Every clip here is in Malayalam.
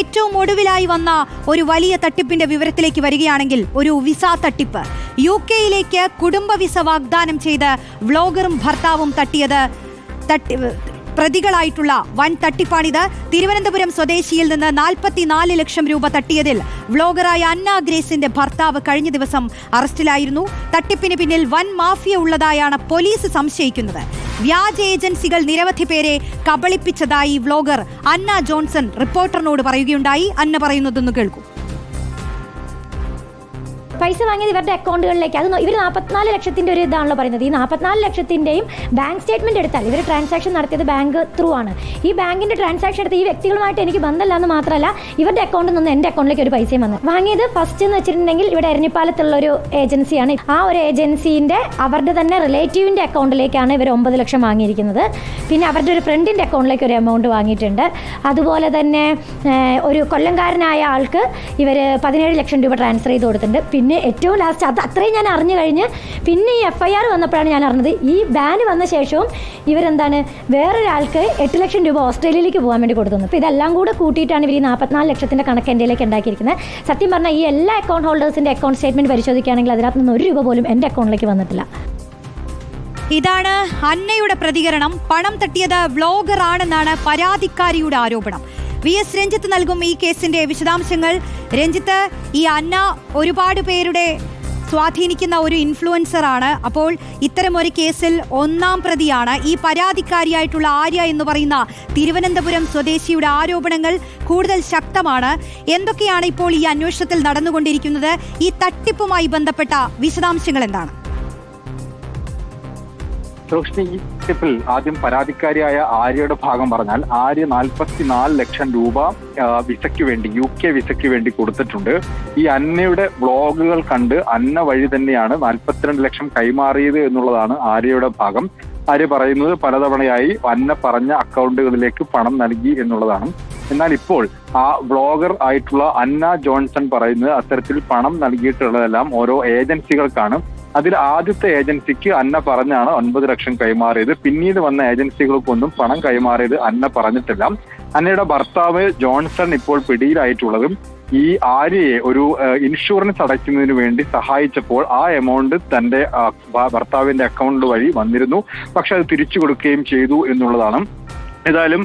ഏറ്റവും ഒടുവിലായി വന്ന ഒരു വലിയ തട്ടിപ്പിന്റെ വിവരത്തിലേക്ക് വരികയാണെങ്കിൽ ഒരു വിസ തട്ടിപ്പ്. യു കെയിലേക്ക് കുടുംബ വിസ വാഗ്ദാനം ചെയ്ത് വ്ളോഗറും ഭർത്താവും തട്ടിയത് തട്ടി പ്രതികളായിട്ടുള്ള വൻ തട്ടിപ്പാണിത്. തിരുവനന്തപുരം സ്വദേശിയിൽ നിന്ന് നാൽപ്പത്തിനാല് ലക്ഷം രൂപ തട്ടിയതിൽ വ്ളോഗറായ അന്ന ഗ്രേസിന്റെ ഭർത്താവ് കഴിഞ്ഞ ദിവസം അറസ്റ്റിലായിരുന്നു. തട്ടിപ്പിന് പിന്നിൽ വൻ മാഫിയ ഉള്ളതായാണ് പോലീസ് സംശയിക്കുന്നത്. വ്യാജ ഏജൻസികൾ നിരവധി പേരെ കബളിപ്പിച്ചതായി വ്ളോഗർ അന്ന ജോൺസൺ റിപ്പോർട്ടറിനോട് പറയുകയുണ്ടായി. അന്ന പറയുന്നതൊന്ന് കേൾക്കൂ. പൈസ വാങ്ങിയത് ഇവരുടെ അക്കൗണ്ടുകളിലേക്ക്. അത് ഇവർ നാൽപ്പത്തിനാല് ലക്ഷത്തിന്റെ ഒരു ഇതാണല്ലോ പറയുന്നത്. ഈ നാൽപ്പത്തിനാല് ലക്ഷത്തിന്റെയും ബാങ്ക് സ്റ്റേറ്റ്മെന്റ് എടുത്താൽ ഇവർ ട്രാൻസാക്ഷൻ നടത്തിയത് ബാങ്ക് ത്രൂ ആണ്. ഈ ബാങ്കിന്റെ ട്രാൻസാക്ഷൻ എടുത്ത് ഈ വ്യക്തികളുമായിട്ട് എനിക്ക് ബന്ധമില്ല എന്ന് മാത്രമല്ല ഇവരുടെ അക്കൗണ്ടിൽ നിന്ന് എന്റെ അക്കൗണ്ടിലേക്ക് ഒരു പൈസയും വന്നു. വാങ്ങിയത് ഫസ്റ്റ് എന്ന് വെച്ചിട്ടുണ്ടെങ്കിൽ ഇവിടെ എരഞ്ഞിപ്പാലത്തുള്ള ഒരു ഏജൻസിയാണ്. ആ ഒരു ഏജൻസിന്റെ അവരുടെ തന്നെ റിലേറ്റീവിന്റെ അക്കൗണ്ടിലേക്കാണ് ഇവർ ഒമ്പത് ലക്ഷം വാങ്ങിയിരിക്കുന്നത്. പിന്നെ അവരുടെ ഒരു ഫ്രണ്ടിന്റെ അക്കൗണ്ടിലേക്ക് ഒരു എമൗണ്ട് വാങ്ങിയിട്ടുണ്ട്. അതുപോലെ തന്നെ ഒരു കൊല്ലംകാരനായ ആൾക്ക് ഇവർ പതിനേഴ് ലക്ഷം രൂപ ട്രാൻസ്ഫർ ചെയ്ത് കൊടുത്തിട്ടുണ്ട്. പിന്നെ ഏറ്റവും ലാസ്റ്റ് അത് അത്രയും ഞാൻ അറിഞ്ഞു കഴിഞ്ഞ് പിന്നെ ഈ എഫ് ഐ ആർ വന്നപ്പോഴാണ് ഞാൻ അറിഞ്ഞത്. ഈ ബാൻ വന്ന ശേഷവും ഇവരെന്താണ്? വേറൊരാൾക്ക് എട്ട് ലക്ഷം രൂപ ഓസ്ട്രേലിയയിലേക്ക് പോകാൻ വേണ്ടി കൊടുത്തുന്നു. അപ്പോൾ ഇതെല്ലാം കൂടെ കൂട്ടിയിട്ടാണ് ഇവർ ഈ നാൽപ്പത്തിനാല് ലക്ഷത്തിന്റെ കണക്ക് എന്റെയിലേക്ക് ഉണ്ടാക്കിയിരിക്കുന്നത്. സത്യം പറഞ്ഞാൽ ഈ എല്ലാ അക്കൗണ്ട് ഹോൾഡേഴ്സിന്റെ അക്കൗണ്ട് സ്റ്റേറ്റ്മെന്റ് പരിശോധിക്കുകയാണെങ്കിൽ അതിനകത്ത് നിന്ന് ഒരു രൂപ പോലും എന്റെ അക്കൗണ്ടിലേക്ക് വന്നിട്ടില്ല. ഇതാണ് അന്നയുടെ പ്രതികരണം. പണം തട്ടിയത് വ്ളോഗർ ആണെന്നാണ് പരാതിക്കാരിയുടെ ആരോപണം. വി എസ് രഞ്ജിത്ത് നൽകും ഈ കേസിന്റെ വിശദാംശങ്ങൾ. രഞ്ജിത്ത് ഈ അന്ന ഒരുപാട് പേരുടെ സ്വാധീനിക്കുന്ന ഒരു ഇൻഫ്ലുവൻസർ ആണ്. അപ്പോൾ ഇത്തരമൊരു കേസിൽ ഒന്നാം പ്രതിയാണ്. ഈ പരാതിക്കാരിയായിട്ടുള്ള ആര്യ എന്ന് പറയുന്ന തിരുവനന്തപുരം സ്വദേശിയുടെ ആരോപണങ്ങൾ കൂടുതൽ ശക്തമാണ്. എന്തൊക്കെയാണ് ഇപ്പോൾ ഈ അന്വേഷണത്തിൽ നടന്നുകൊണ്ടിരിക്കുന്നത്? ഈ തട്ടിപ്പുമായി ബന്ധപ്പെട്ട വിശദാംശങ്ങൾ എന്താണ്? റോഷ്നി ഈ ടിപ്പിൽ ആദ്യം പരാതിക്കാരിയായ ആര്യയുടെ ഭാഗം പറഞ്ഞാൽ ആര്യ നാൽപ്പത്തിനാല് ലക്ഷം രൂപ വിസയ്ക്ക് വേണ്ടി യു കെ വിസയ്ക്ക് വേണ്ടി കൊടുത്തിട്ടുണ്ട്. ഈ അന്നയുടെ വ്ളോഗുകൾ കണ്ട് അന്ന വഴി തന്നെയാണ് നാൽപ്പത്തിരണ്ട് ലക്ഷം കൈമാറിയത് എന്നുള്ളതാണ് ആര്യയുടെ ഭാഗം. ആര്യ പറയുന്നത് പലതവണയായി അന്ന പറഞ്ഞ അക്കൗണ്ടുകളിലേക്ക് പണം നൽകി എന്നുള്ളതാണ്. എന്നാൽ ഇപ്പോൾ ആ വ്ളോഗർ ആയിട്ടുള്ള അന്ന ജോൺസൺ പറയുന്നത് അത്തരത്തിൽ പണം നൽകിയിട്ടുള്ളതെല്ലാം ഓരോ ഏജൻസികൾക്കാണ്. അതിൽ ആദ്യത്തെ ഏജൻസിക്ക് അന്ന പറഞ്ഞാണ് ഒൻപത് ലക്ഷം കൈമാറിയത്. പിന്നീട് വന്ന ഏജൻസികൾക്കൊന്നും പണം കൈമാറിയത് അന്ന പറഞ്ഞിട്ടില്ല. അന്നയുടെ ഭർത്താവ് ജോൺസൺ ഇപ്പോൾ പിടിയിലായിട്ടുള്ളതും ഈ ആര്യയെ ഒരു ഇൻഷുറൻസ് അടയ്ക്കുന്നതിന് വേണ്ടി സഹായിച്ചപ്പോൾ ആ എമൗണ്ട് തന്റെ ഭർത്താവിന്റെ അക്കൗണ്ട് വഴി വന്നിരുന്നു. പക്ഷെ അത് തിരിച്ചു കൊടുക്കുകയും ചെയ്തു എന്നുള്ളതാണ്. ഏതായാലും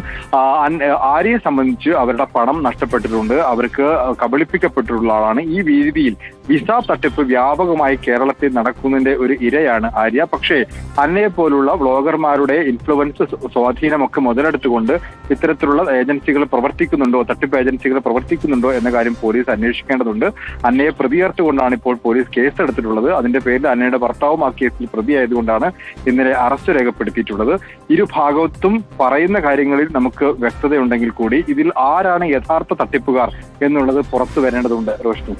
ആര്യയെ സംബന്ധിച്ച് അവരുടെ പണം നഷ്ടപ്പെട്ടിട്ടുണ്ട്. അവർക്ക് കബളിപ്പിക്കപ്പെട്ടിട്ടുള്ള ആളാണ്. ഈ രീതിയിൽ വിസ തട്ടിപ്പ് വ്യാപകമായി കേരളത്തിൽ നടക്കുന്നതിന്റെ ഒരു ഇരയാണ് ആര്യ. പക്ഷേ അന്നയെ പോലുള്ള വ്ളോഗർമാരുടെ ഇൻഫ്ലുവൻസ് സ്വാധീനമൊക്കെ മുതലെടുത്തുകൊണ്ട് ഇത്തരത്തിലുള്ള ഏജൻസികൾ പ്രവർത്തിക്കുന്നുണ്ടോ തട്ടിപ്പ് ഏജൻസികൾ പ്രവർത്തിക്കുന്നുണ്ടോ എന്ന കാര്യം പോലീസ് അന്വേഷിക്കേണ്ടതുണ്ട്. അന്നയെ പ്രതിയേർത്തുകൊണ്ടാണ് ഇപ്പോൾ പോലീസ് കേസ് എടുത്തിട്ടുള്ളത് അതിന്റെ പേരിൽ അന്നയുടെ ഭർത്താവും ആ കേസിൽ പ്രതിയായതുകൊണ്ടാണ് ഇന്നലെ അറസ്റ്റ് രേഖപ്പെടുത്തിയിട്ടുള്ളത്. ഇരു ഭാഗത്തും പറയുന്ന കാര്യങ്ങളിൽ നമുക്ക് വ്യക്തതയുണ്ടെങ്കിൽ കൂടി ഇതിൽ ആരാണ് യഥാർത്ഥ തട്ടിപ്പുകാർ എന്നുള്ളത് പുറത്തു വരേണ്ടതുണ്ട്. റോഷ്നി